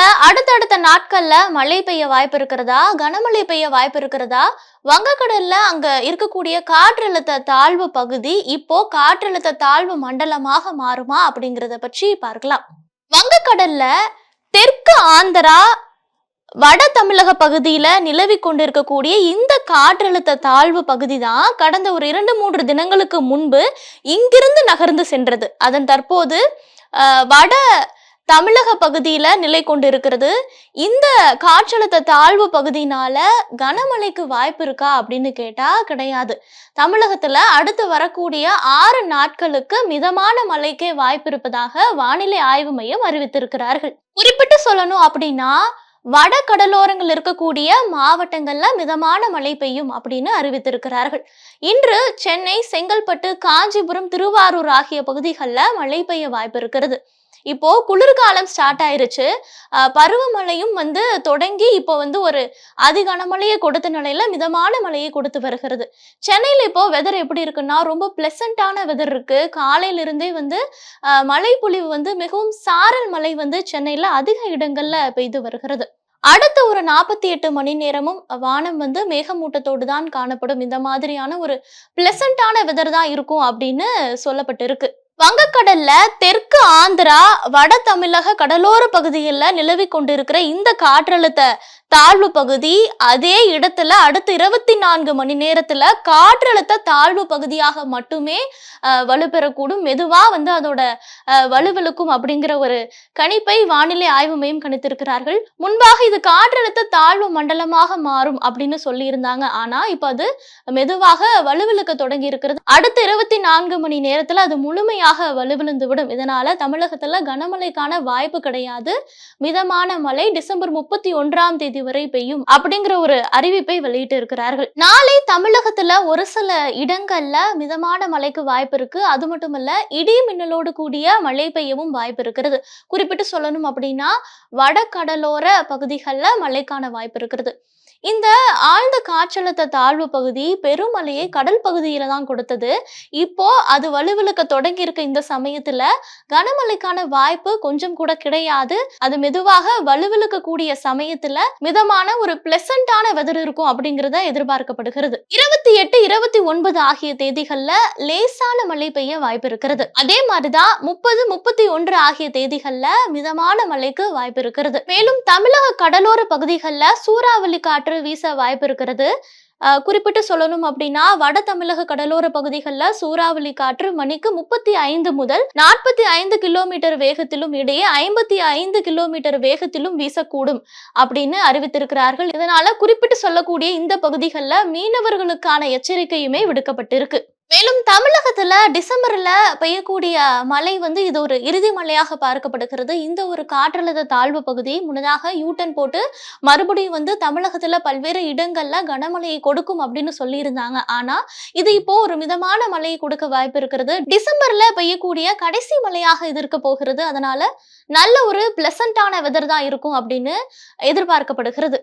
தமிழகத்துல அடுத்தடுத்த நாட்கள்ல மழை பெய்ய வாய்ப்பு இருக்கிறதா? கனமழை பெய்ய வாய்ப்பு இருக்கிறதா? வங்கக்கடல்ல அங்க இருக்கக்கூடிய காற்றழுத்த தாழ்வு பகுதி இப்போ காற்றழுத்த தாழ்வு மண்டலமாக மாறுமா அப்படிங்கறத பற்றி பார்க்கலாம். வங்கக்கடல்ல தெற்கு ஆந்திரா வட தமிழக பகுதியில நிலவி கொண்டிருக்கக்கூடிய இந்த காற்றழுத்த தாழ்வு பகுதி தான் கடந்த ஒரு இரண்டு மூன்று தினங்களுக்கு முன்பு இங்கிருந்து நகர்ந்து சென்றது. அதன் தற்போது வட தமிழக பகுதியில நிலை கொண்டிருக்கிறது. இந்த காற்றழுத்த தாழ்வு பகுதியினால கனமழைக்கு வாய்ப்பு இருக்கா அப்படின்னு கேட்டா கிடையாது. தமிழகத்துல அடுத்து வரக்கூடிய ஆறு நாட்களுக்கு மிதமான மழைக்கே வாய்ப்பு இருப்பதாக வானிலை ஆய்வு மையம் அறிவித்திருக்கிறார்கள். குறிப்பிட்டு சொல்லணும் அப்படின்னா வட கடலோரங்கள் இருக்கக்கூடிய மாவட்டங்கள்ல மிதமான மழை பெய்யும் அப்படின்னு அறிவித்திருக்கிறார்கள். இன்று சென்னை செங்கல்பட்டு காஞ்சிபுரம் திருவாரூர் ஆகிய பகுதிகளில் மழை பெய்ய வாய்ப்பு இருக்கிறது. இப்போ குளிர்காலம் ஸ்டார்ட் ஆயிருச்சு. பருவமழையும் வந்து தொடங்கி இப்போ வந்து ஒரு அதி கனமழையை கொடுத்த நிலையில மிதமான மழையை கொடுத்து வருகிறது. சென்னையில இப்போ வெதர் எப்படி இருக்குன்னா ரொம்ப பிளசண்டான வெதர் இருக்கு. காலையில இருந்தே வந்து மழை பொழிவு வந்து மிகவும் சாரல் மழை வந்து சென்னையில அதிக இடங்கள்ல பெய்து வருகிறது. அடுத்த ஒரு நாற்பத்தி எட்டு மணி நேரமும் வானம் வந்து மேகமூட்டத்தோடு தான் காணப்படும். இந்த மாதிரியான ஒரு பிளசண்டான வெதர் தான் இருக்கும் அப்படின்னு சொல்லப்பட்டிருக்கு. வங்கக்கடல்ல தெற்கு ஆந்திரா வட தமிழக கடலோர பகுதிகளில் நிலவி கொண்டிருக்கிற இந்த காற்றழுத்த தாழ்வு பகுதி அதே இடத்துல அடுத்த இருபத்தி நான்கு மணி நேரத்துல காற்றழுத்த தாழ்வு பகுதியாக மட்டுமே வலுப்பெறக்கூடும். மெதுவா வந்து அதோட வலுவிழுக்கும் அப்படிங்கிற ஒரு கணிப்பை வானிலை ஆய்வு மையம் கணித்திருக்கிறார்கள். முன்பாக இது காற்றழுத்த தாழ்வு மண்டலமாக மாறும் அப்படின்னு சொல்லியிருந்தாங்க. ஆனா இப்ப அது மெதுவாக வலுவிழுக்க தொடங்கி இருக்கிறது அடுத்த இருபத்தி நான்கு மணி நேரத்துல அது முழுமையாக வலுவிழுந்து விடும். இதனால தமிழகத்துல கனமழைக்கான வாய்ப்பு கிடையாது. மிதமான மழை டிசம்பர் முப்பத்தி ஒன்றாம் தேதி வரை பெய்யும் அப்படிங்கிற ஒரு அறிவிப்பை வெளியிட்டு இருக்கிறார்கள். நாளை தமிழகத்துல ஒரு சில இடங்கள்ல மிதமான மழைக்கு வாய்ப்பு இருக்கு. அது மட்டுமல்ல இடி மின்னலோடு கூடிய மழை பெய்யவும் வாய்ப்பு இருக்கிறது. குறிப்பிட்டு சொல்லணும் அப்படின்னா வட கடலோர பகுதிகளில் மழைக்கான வாய்ப்பு இருக்கிறது. இந்த ஆழ்ந்த காற்றழுத்த தாழ்வு பகுதி பெருமலையை கடல் பகுதியில தான் கொடுத்தது. இப்போ அது வலுவிழுக்க தொடங்கி இருக்க இந்த சமயத்துல. கனமழைக்கான வாய்ப்பு கொஞ்சம் கூட கிடையாது. அது மெதுவாக வலுவிழுக்க கூடிய சமயத்துல மிதமான ஒரு பிளசண்டான வெதர் இருக்கும் அப்படிங்கறத எதிர்பார்க்கப்படுகிறது. இருபத்தி எட்டு இருபத்தி ஒன்பது ஆகிய தேதிகள்ல லேசான மழை பெய்ய வாய்ப்பு இருக்கிறது. அதே மாதிரிதான் முப்பது முப்பத்தி ஒன்று ஆகிய தேதிகள்ல மிதமான மழைக்கு வாய்ப்பு இருக்கிறது. மேலும் தமிழக கடலோர பகுதிகளில் சூறாவளி காற்று வீச வாய்ப்பு இருக்கிறது. குறிப்பிட்டு சொல்லணும் அப்படின்னா வட தமிழக கடலோர பகுதிகளில் சூறாவளி காற்று மணிக்கு முப்பத்தி ஐந்து முதல் நாற்பத்தி ஐந்து கிலோமீட்டர் வேகத்திலும் இடையே ஐம்பத்தி ஐந்து கிலோமீட்டர் வேகத்திலும் வீசக்கூடும் அப்படின்னு அறிவித்திருக்கிறார்கள். இதனால குறிப்பிட்டு சொல்லக்கூடிய இந்த பகுதிகளில் மீனவர்களுக்கான எச்சரிக்கையுமே விடுக்கப்பட்டிருக்கு. மேலும் தமிழகத்துல டிசம்பர்ல பெய்யக்கூடிய மழை வந்து இது ஒரு இறுதி மழையாக பார்க்கப்படுகிறது. இந்த ஒரு காற்றழுத்த தாழ்வு பகுதி முன்னதாக யூட்டன் போட்டு மறுபடியும் வந்து தமிழகத்துல பல்வேறு இடங்கள்ல கனமழையை கொடுக்கும் அப்படின்னு சொல்லியிருந்தாங்க. ஆனா இது இப்போ ஒரு மிதமான மழையை கொடுக்க வாய்ப்பு இருக்கிறது. டிசம்பர்ல பெய்யக்கூடிய கடைசி மழையாக இது இருக்க போகிறது. அதனால நல்ல ஒரு பிளசண்டான வெதர் தான் இருக்கும் அப்படின்னு எதிர்பார்க்கப்படுகிறது.